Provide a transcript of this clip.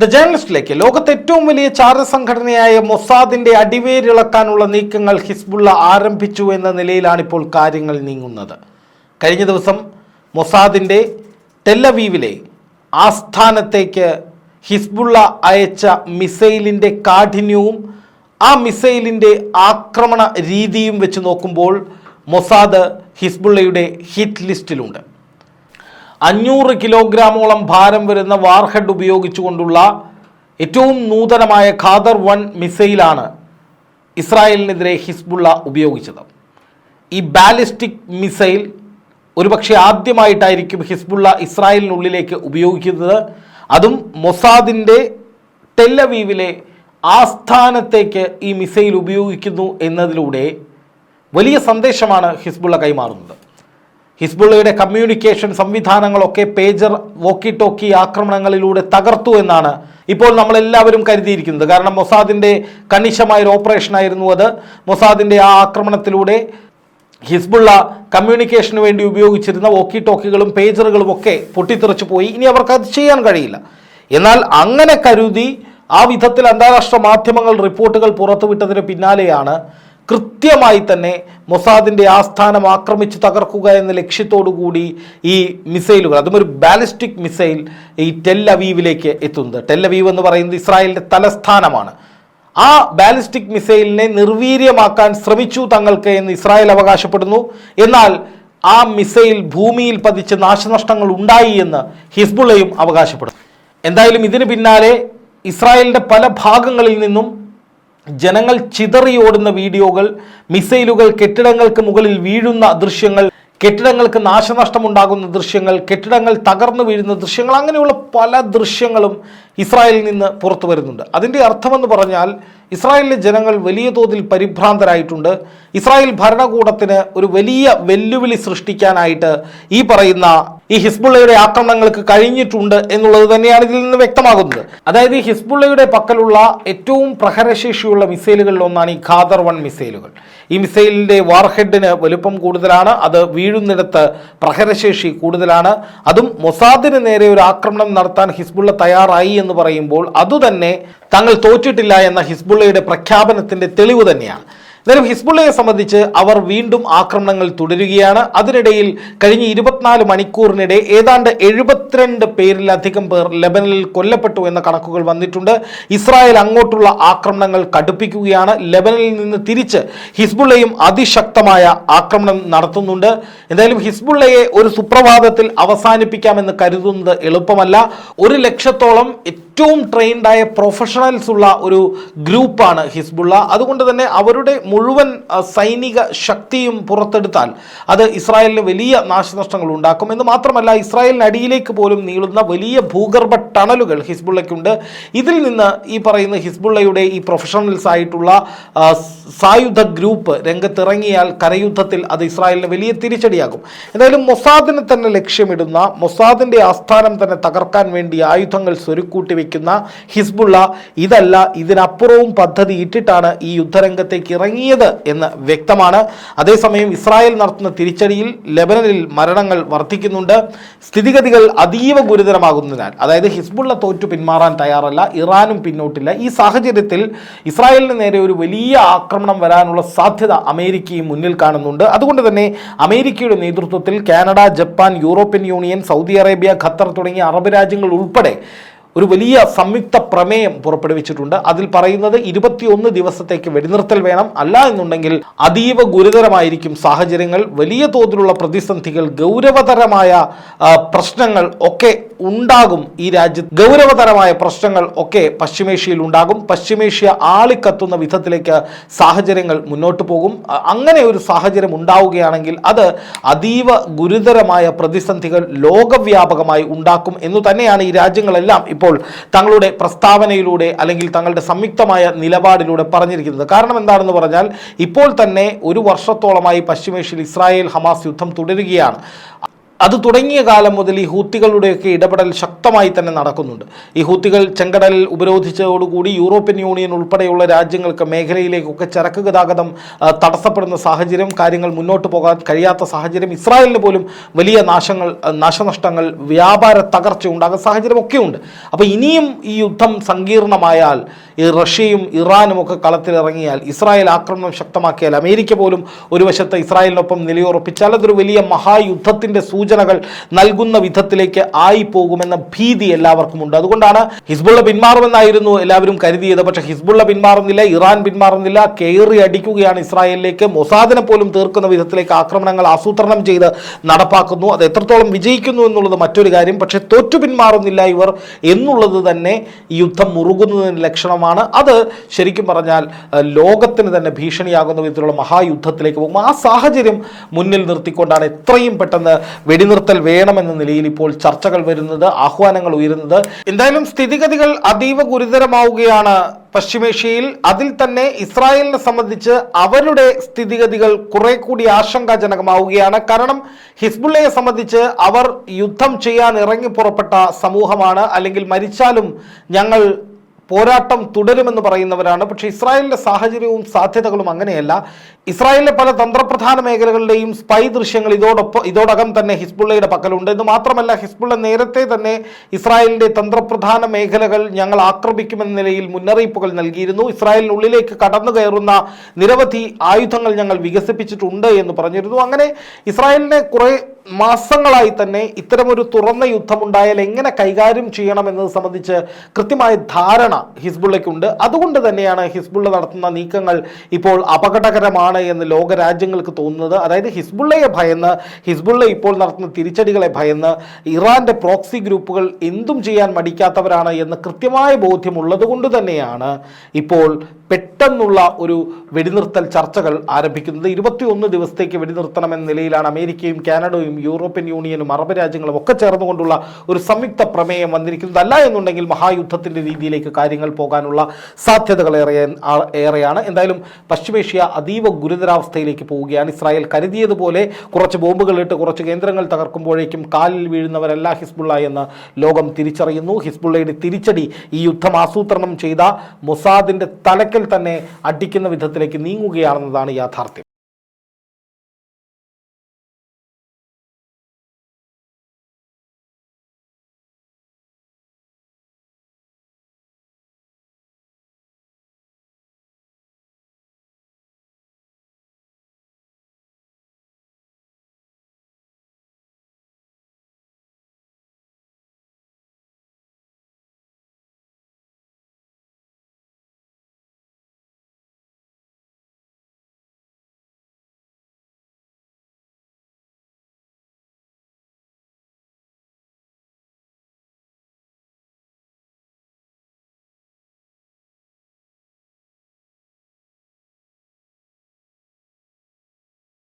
The ജേർണലിസ്റ്റിലേക്ക് ലോകത്തെ ഏറ്റവും വലിയ ചാര സംഘടനയായ മൊസാദിന്റെ അടിവേരിളക്കാനുള്ള നീക്കങ്ങൾ ഹിസ്ബുള്ള ആരംഭിച്ചു എന്ന നിലയിലാണ് ഇപ്പോൾ കാര്യങ്ങൾ നീങ്ങുന്നത്. കഴിഞ്ഞ ദിവസം മൊസാദിന്റെ ടെല്ലവീവിലെ ആസ്ഥാനത്തേക്ക് ഹിസ്ബുള്ള അയച്ച മിസൈലിന്റെ കാഠിന്യവും ആ മിസൈലിന്റെ ആക്രമണ രീതിയും വെച്ച് നോക്കുമ്പോൾ മൊസാദ് ഹിസ്ബുള്ളയുടെ ഹിറ്റ് ലിസ്റ്റിലുണ്ട്. അഞ്ഞൂറ് കിലോഗ്രാമോളം ഭാരം വരുന്ന വാർഹെഡ് ഉപയോഗിച്ചുകൊണ്ടുള്ള ഏറ്റവും നൂതനമായ ഖാദർ വൺ മിസൈലാണ് ഇസ്രായേലിനെതിരെ ഹിസ്ബുള്ള ഉപയോഗിച്ചത്. ഈ ബാലിസ്റ്റിക് മിസൈൽ ഒരുപക്ഷെ ആദ്യമായിട്ടായിരിക്കും ഹിസ്ബുള്ള ഇസ്രായേലിനുള്ളിലേക്ക് ഉപയോഗിക്കുന്നത്. അതും മൊസാദിന്റെ ടെല്ലവീവിലെ ആസ്ഥാനത്തേക്ക് ഈ മിസൈൽ ഉപയോഗിക്കുന്നു എന്നതിലൂടെ വലിയ സന്ദേശമാണ് ഹിസ്ബുള്ള കൈമാറുന്നത്. ഹിസ്ബുള്ളയുടെ കമ്മ്യൂണിക്കേഷൻ സംവിധാനങ്ങളൊക്കെ പേജർ വോക്കി ടോക്കി ആക്രമണങ്ങളിലൂടെ തകർത്തു എന്നാണ് ഇപ്പോൾ നമ്മളെല്ലാവരും കരുതിയിരിക്കുന്നത്. കാരണം മൊസാദിന്റെ കണിശമായ ഒരു ഓപ്പറേഷൻ ആയിരുന്നു അത്. മൊസാദിന്റെ ആ ആക്രമണത്തിലൂടെ ഹിസ്ബുള്ള കമ്മ്യൂണിക്കേഷന് വേണ്ടി ഉപയോഗിച്ചിരുന്ന വോക്കി ടോക്കികളും പേജറുകളും ഒക്കെ പൊട്ടിത്തെറിച്ചു പോയി. ഇനി അവർക്ക് അത് ചെയ്യാൻ കഴിയില്ല. എന്നാൽ അങ്ങനെ കരുതി ആ വിധത്തിൽ അന്താരാഷ്ട്ര മാധ്യമങ്ങൾ റിപ്പോർട്ടുകൾ പുറത്തുവിട്ടതിന് പിന്നാലെയാണ് കൃത്യമായി തന്നെ മൊസാദിന്റെ ആസ്ഥാനം ആക്രമിച്ച് തകർക്കുക എന്ന ലക്ഷ്യത്തോടുകൂടി ഈ മിസൈലുകൾ അതും ഒരു ബാലിസ്റ്റിക് മിസൈൽ ഈ ടെൽ അവീവിലേക്ക് എത്തുന്നത്. ടെൽ അവീവ് എന്ന് പറയുന്നത് ഇസ്രായേലിന്റെ തലസ്ഥാനമാണ്. ആ ബാലിസ്റ്റിക് മിസൈലിനെ നിർവീര്യമാക്കാൻ ശ്രമിച്ചു തങ്ങൾക്ക് എന്ന് ഇസ്രായേൽ അവകാശപ്പെടുന്നു. എന്നാൽ ആ മിസൈൽ ഭൂമിയിൽ പതിച്ച് നാശനഷ്ടങ്ങൾ ഉണ്ടായി എന്ന് ഹിസ്ബുള്ളയും അവകാശപ്പെടുന്നു. എന്തായാലും ഇതിന് പിന്നാലെ ഇസ്രായേലിന്റെ പല ഭാഗങ്ങളിൽ നിന്നും ജനങ്ങൾ ചിതറിയോടുന്ന വീഡിയോകൾ മിസൈലുകൾ കെട്ടിടങ്ങൾക്ക് മുകളിൽ വീഴുന്ന ദൃശ്യങ്ങൾ കെട്ടിടങ്ങൾക്ക് നാശനഷ്ടമുണ്ടാകുന്ന ദൃശ്യങ്ങൾ കെട്ടിടങ്ങൾ തകർന്നു വീഴുന്ന ദൃശ്യങ്ങൾ അങ്ങനെയുള്ള പല ദൃശ്യങ്ങളും ഇസ്രായേലിൽ നിന്ന് പുറത്തു വരുന്നുണ്ട്. അതിന്റെ അർത്ഥമെന്ന് പറഞ്ഞാൽ ഇസ്രായേലിലെ ജനങ്ങൾ വലിയ തോതിൽ പരിഭ്രാന്തരായിട്ടുണ്ട്. ഇസ്രായേൽ ഭരണകൂടത്തിന് ഒരു വലിയ വെല്ലുവിളി സൃഷ്ടിക്കാനായിട്ട് ഈ പറയുന്ന ഈ ഹിസ്ബുള്ളയുടെ ആക്രമണങ്ങൾക്ക് കഴിഞ്ഞിട്ടുണ്ട് എന്നുള്ളത് തന്നെയാണ് ഇതിൽ നിന്ന് വ്യക്തമാകുന്നത്. അതായത് ഈ ഹിസ്ബുള്ളയുടെ പക്കലുള്ള ഏറ്റവും പ്രഹരശേഷിയുള്ള മിസൈലുകളിൽ ഒന്നാണ് ഈ ഖാദർ വൺ മിസൈലുകൾ. ഈ മിസൈലിന്റെ വാർഹെഡിന് വലുപ്പം കൂടുതലാണ് അത് വീഴുന്നിടത്ത് പ്രഹരശേഷി കൂടുതലാണ്. അതും മൊസാദിന് നേരെ ഒരു ആക്രമണം നടത്താൻ ഹിസ്ബുള്ള തയ്യാറായി എന്ന് പറയുമ്പോൾ അതുതന്നെ തങ്ങൾ തോറ്റിട്ടില്ല എന്ന ഹിസ്ബുള്ളയുടെ പ്രഖ്യാപനത്തിന്റെ തെളിവ് തന്നെയാണ്. എന്നാലും ഹിസ്ബുള്ളയെ സംബന്ധിച്ച് അവർ വീണ്ടും ആക്രമണങ്ങൾ തുടരുകയാണ്. അതിനിടയിൽ കഴിഞ്ഞ ഇരുപത്തിനാല് മണിക്കൂറിനിടെ ഏതാണ്ട് എഴുപത്തിരണ്ട് പേരിലധികം പേർ ലെബനനിൽ കൊല്ലപ്പെട്ടു എന്ന കണക്കുകൾ വന്നിട്ടുണ്ട്. ഇസ്രായേൽ അങ്ങോട്ടുള്ള ആക്രമണങ്ങൾ കടുപ്പിക്കുകയാണ്. ലെബനനിൽ നിന്ന് തിരിച്ച് ഹിസ്ബുള്ളയും അതിശക്തമായ ആക്രമണം നടത്തുന്നുണ്ട്. എന്തായാലും ഹിസ്ബുള്ളയെ ഒരു സുപ്രഭാതത്തിൽ അവസാനിപ്പിക്കാമെന്ന് കരുതുന്നത് എളുപ്പമല്ല. ഒരു ലക്ഷത്തോളം ഏറ്റവും ട്രെയിൻഡായ പ്രൊഫഷണൽസ് ഉള്ള ഒരു ഗ്രൂപ്പാണ് ഹിസ്ബുള്ള. അതുകൊണ്ട് തന്നെ അവരുടെ മുഴുവൻ സൈനിക ശക്തിയും പുറത്തെടുത്താൽ അത് ഇസ്രായേലിന് വലിയ നാശനഷ്ടങ്ങൾ ഉണ്ടാക്കും. എന്ന് മാത്രമല്ല ഇസ്രായേലിന് അടിയിലേക്ക് പോലും നീളുന്ന വലിയ ഭൂഗർഭ ടണലുകൾ ഹിസ്ബുള്ളയ്ക്കുണ്ട്. ഇതിൽ നിന്ന് ഈ പറയുന്ന ഹിസ്ബുള്ളയുടെ ഈ പ്രൊഫഷണൽസ് ആയിട്ടുള്ള സായുധ ഗ്രൂപ്പ് രംഗത്തിറങ്ങിയാൽ കരയുദ്ധത്തിൽ അത് ഇസ്രായേലിന് വലിയ തിരിച്ചടിയാകും. എന്തായാലും മൊസാദിനെ തന്നെ ലക്ഷ്യമിടുന്ന മൊസാദിന്റെ ആസ്ഥാനം തന്നെ തകർക്കാൻ വേണ്ടി ആയുധങ്ങൾ സ്വരുക്കൂട്ടി വെക്കുന്ന ഹിസ്ബുള്ള ഇതല്ല ഇതിനപ്പുറവും പദ്ധതി ഇട്ടിട്ടാണ് ഈ യുദ്ധരംഗത്തേക്ക് ഇറങ്ങിയത് എന്ന് വ്യക്തമാണ്. അതേസമയം ഇസ്രായേൽ നടത്തുന്ന തിരിച്ചടിയിൽ ലെബനനിൽ മരണങ്ങൾ വർദ്ധിക്കുന്നുണ്ട്. സ്ഥിതിഗതികൾ അതീവ ഗുരുതരമാകുന്നതിനാൽ അതായത് ഹിസ്ബുള്ള തോറ്റു പിന്മാറാൻ തയ്യാറല്ല ഇറാനും പിന്നോട്ടില്ല. ഈ സാഹചര്യത്തിൽ ഇസ്രായേലിന് നേരെ ഒരു വലിയ ആക്രമണം വരാനുള്ള സാധ്യത അമേരിക്കയും മുന്നിൽ കാണുന്നുണ്ട്. അതുകൊണ്ട് തന്നെ അമേരിക്കയുടെ നേതൃത്വത്തിൽ Canada Japan European Union Saudi Arabia Qatar തുടങ്ങിയ അറബ് രാജ്യങ്ങൾ ഉൾപ്പെടെ ഒരു വലിയ സംയുക്ത പ്രമേയം പുറപ്പെടുവിച്ചിട്ടുണ്ട്. അതിൽ പറയുന്നത് ഇരുപത്തിയൊന്ന് ദിവസത്തേക്ക് വെടിനിർത്തൽ വേണം. അല്ല എന്നുണ്ടെങ്കിൽ അതീവ ഗുരുതരമായിരിക്കും സാഹചര്യങ്ങൾ. വലിയ തോതിലുള്ള പ്രതിസന്ധികൾ ഗൗരവതരമായ പ്രശ്നങ്ങൾ ഒക്കെ ഉണ്ടാകും ഈ രാജ്യത്ത്. ഗൗരവതരമായ പ്രശ്നങ്ങൾ ഒക്കെ പശ്ചിമേഷ്യയിൽ ഉണ്ടാകും. പശ്ചിമേഷ്യ ആളിക്കത്തുന്ന വിധത്തിലേക്ക് സാഹചര്യങ്ങൾ മുന്നോട്ട് പോകും. അങ്ങനെ ഒരു സാഹചര്യം ഉണ്ടാവുകയാണെങ്കിൽ അത് അതീവ ഗുരുതരമായ പ്രതിസന്ധികൾ ലോകവ്യാപകമായി ഉണ്ടാക്കും എന്നു തന്നെയാണ് ഈ രാജ്യങ്ങളെല്ലാം ഇപ്പോൾ തങ്ങളുടെ പ്രസ്താവനയിലൂടെ അല്ലെങ്കിൽ തങ്ങളുടെ സംയുക്തമായ നിലപാടിലൂടെ പറഞ്ഞിരിക്കുന്നത്. കാരണം എന്താണെന്ന് പറഞ്ഞാൽ ഇപ്പോൾ തന്നെ ഒരു വർഷത്തോളമായി പശ്ചിമേഷ്യയിൽ ഇസ്രായേൽ ഹമാസ് യുദ്ധം തുടരുകയാണ്. അത് തുടങ്ങിയ കാലം മുതൽ ഈ ഹൂത്തികളുടെയൊക്കെ ഇടപെടൽ ശക്തമായി തന്നെ നടക്കുന്നുണ്ട്. ഈ ഹൂത്തികൾ ചെങ്കടലിൽ ഉപരോധിച്ചതോടുകൂടി യൂറോപ്യൻ യൂണിയൻ ഉൾപ്പെടെയുള്ള രാജ്യങ്ങൾക്ക് മേഖലയിലേക്കൊക്കെ ചരക്ക് ഗതാഗതം തടസ്സപ്പെടുന്ന സാഹചര്യം കാര്യങ്ങൾ മുന്നോട്ട് പോകാൻ കഴിയാത്ത സാഹചര്യം ഇസ്രായേലിന് പോലും വലിയ നാശങ്ങൾ നാശനഷ്ടങ്ങൾ വ്യാപാര തകർച്ച ഉണ്ടാകുന്ന സാഹചര്യമൊക്കെ ഉണ്ട് അപ്പോൾ ഇനിയും ഈ യുദ്ധം സങ്കീർണമായാൽ ഈ റഷ്യയും ഇറാനും ഒക്കെ കളത്തിലിറങ്ങിയാൽ ഇസ്രായേൽ ആക്രമണം ശക്തമാക്കിയാൽ അമേരിക്ക പോലും ഒരു വശത്ത് ഇസ്രായേലിനൊപ്പം നിലയുറപ്പിച്ചാൽ അതൊരു വലിയ മഹായുദ്ധത്തിന്റെ സൂചനകൾ നൽകുന്ന വിധത്തിലേക്ക് ആയി പോകുമെന്ന ഭീതി എല്ലാവർക്കും ഉണ്ട് അതുകൊണ്ടാണ് ഹിസ്ബുള്ള പിന്മാറുമെന്നായിരുന്നു എല്ലാവരും കരുതിയത്. പക്ഷേ ഹിസ്ബുള്ള പിന്മാറുന്നില്ല ഇറാൻ പിന്മാറുന്നില്ല കയറി അടിക്കുകയാണ് ഇസ്രായേലിലേക്ക്. മൊസാദിനെ പോലും തീർക്കുന്ന വിധത്തിലേക്ക് ആക്രമണങ്ങൾ ആസൂത്രണം ചെയ്ത് നടപ്പാക്കുന്നു. അത് എത്രത്തോളം വിജയിക്കുന്നു എന്നുള്ളത് മറ്റൊരു കാര്യം. പക്ഷേ തോറ്റു പിന്മാറുന്നില്ല ഇവർ എന്നുള്ളത് തന്നെ ഈ യുദ്ധം മുറുകുന്നതിന് ലക്ഷണമാണ്. അത് ശരിക്കും പറഞ്ഞാൽ ലോകത്തിന് തന്നെ ഭീഷണിയാകുന്ന വിധത്തിലുള്ള മഹായുദ്ധത്തിലേക്ക് പോകും. ആ സാഹചര്യം മുന്നിൽ നിർത്തിക്കൊണ്ടാണ് എത്രയും പെട്ടെന്ന് വെടിനിർത്തൽ വേണമെന്ന നിലയിൽ ഇപ്പോൾ ചർച്ചകൾ വരുന്നത് ആഹ്വാനങ്ങൾ ഉയരുന്നത്. എന്തായാലും സ്ഥിതിഗതികൾ അതീവ ഗുരുതരമാവുകയാണ് പശ്ചിമേഷ്യയിൽ. അതിൽ തന്നെ ഇസ്രായേലിനെ സംബന്ധിച്ച് അവരുടെ സ്ഥിതിഗതികൾ കുറെ കൂടി ആശങ്കാജനകമാവുകയാണ്. കാരണം ഹിസ്ബുള്ളയെ സംബന്ധിച്ച് അവർ യുദ്ധം ചെയ്യാൻ ഇറങ്ങി പുറപ്പെട്ട സമൂഹമാണ്. അല്ലെങ്കിൽ മരിച്ചാലും ഞങ്ങൾ പോരാട്ടം തുടരുമെന്ന് പറയുന്നവരാണ്. പക്ഷേ ഇസ്രായേലിന്റെ സാഹചര്യവും സാധ്യതകളും അങ്ങനെയല്ല. ഇസ്രായേലിലെ പല തന്ത്രപ്രധാന മേഖലകളുടെയും സ്പൈ ദൃശ്യങ്ങൾ ഇതോടൊപ്പം ഇതോടകം തന്നെ ഹിസ്ബുള്ളയുടെ പക്കലുണ്ട്. എന്ന് മാത്രമല്ല ഹിസ്ബുള്ള നേരത്തെ തന്നെ ഇസ്രായേലിന്റെ തന്ത്രപ്രധാന മേഖലകൾ ഞങ്ങൾ ആക്രമിക്കുമെന്ന നിലയിൽ മുന്നറിയിപ്പുകൾ നൽകിയിരുന്നു. ഇസ്രായേലിനുള്ളിലേക്ക് കടന്നു കയറുന്ന നിരവധി ആയുധങ്ങൾ ഞങ്ങൾ വികസിപ്പിച്ചിട്ടുണ്ട് എന്ന് പറഞ്ഞിരുന്നു. അങ്ങനെ ഇസ്രായേലിനെ കുറെ മാസങ്ങളായി തന്നെ ഇത്തരമൊരു തുറന്ന യുദ്ധമുണ്ടായാൽ എങ്ങനെ കൈകാര്യം ചെയ്യണം ചെയ്യണമെന്നത് സംബന്ധിച്ച് കൃത്യമായ ധാരണ ഹിസ്ബുള്ളയ്ക്കുണ്ട്. അതുകൊണ്ട് തന്നെയാണ് ഹിസ്ബുള്ള നടത്തുന്ന നീക്കങ്ങൾ ഇപ്പോൾ അപകടകരമാണ് എന്ന് ലോകരാജ്യങ്ങൾക്ക് തോന്നുന്നത്. അതായത് ഹിസ്ബുള്ളയെ ഭയന്ന് ഹിസ്ബുള്ള ഇപ്പോൾ നടത്തുന്ന തിരിച്ചടികളെ ഭയന്ന് ഇറാന്റെ പ്രോക്സി ഗ്രൂപ്പുകൾ എന്തും ചെയ്യാൻ മടിക്കാത്തവരാണ് എന്ന് കൃത്യമായ ബോധ്യമുള്ളത് കൊണ്ട് തന്നെയാണ് ഇപ്പോൾ പെട്ടെന്നുള്ള ഒരു വെടിനിർത്തൽ ചർച്ചകൾ ആരംഭിക്കുന്നത്. ഇരുപത്തിയൊന്ന് ദിവസത്തേക്ക് വെടിനിർത്തണമെന്ന നിലയിലാണ് അമേരിക്കയും കാനഡയും യൂറോപ്യൻ യൂണിയനും അറബ് രാജ്യങ്ങളും ഒക്കെ ചേർന്നുകൊണ്ടുള്ള ഒരു സംയുക്ത പ്രമേയം വന്നിരിക്കുന്നത്. അല്ല എന്നുണ്ടെങ്കിൽ മഹായുദ്ധത്തിന്റെ രീതിയിലേക്ക് കാര്യങ്ങൾ പോകാനുള്ള സാധ്യതകൾ ഏറെ ഏറെയാണ്. എന്തായാലും പശ്ചിമേഷ്യ അതീവ ഗുരുതരാവസ്ഥയിലേക്ക് പോവുകയാണ്. ഇസ്രായേൽ കരുതിയതുപോലെ കുറച്ച് ബോംബുകളിട്ട് കുറച്ച് കേന്ദ്രങ്ങൾ തകർക്കുമ്പോഴേക്കും കാലിൽ വീഴുന്നവരല്ല ഹിസ്ബുള്ള എന്ന് ലോകം തിരിച്ചറിയുന്നു. ഹിസ്ബുള്ളയുടെ തിരിച്ചടി ഈ യുദ്ധം ആസൂത്രണം ചെയ്ത മൊസാദിന്റെ മൊസാദിന്റെ തന്നെ അടിക്കുന്ന വിധത്തിലേക്ക് നീങ്ങുകയാണെന്നതാണ് യാഥാർത്ഥ്യം.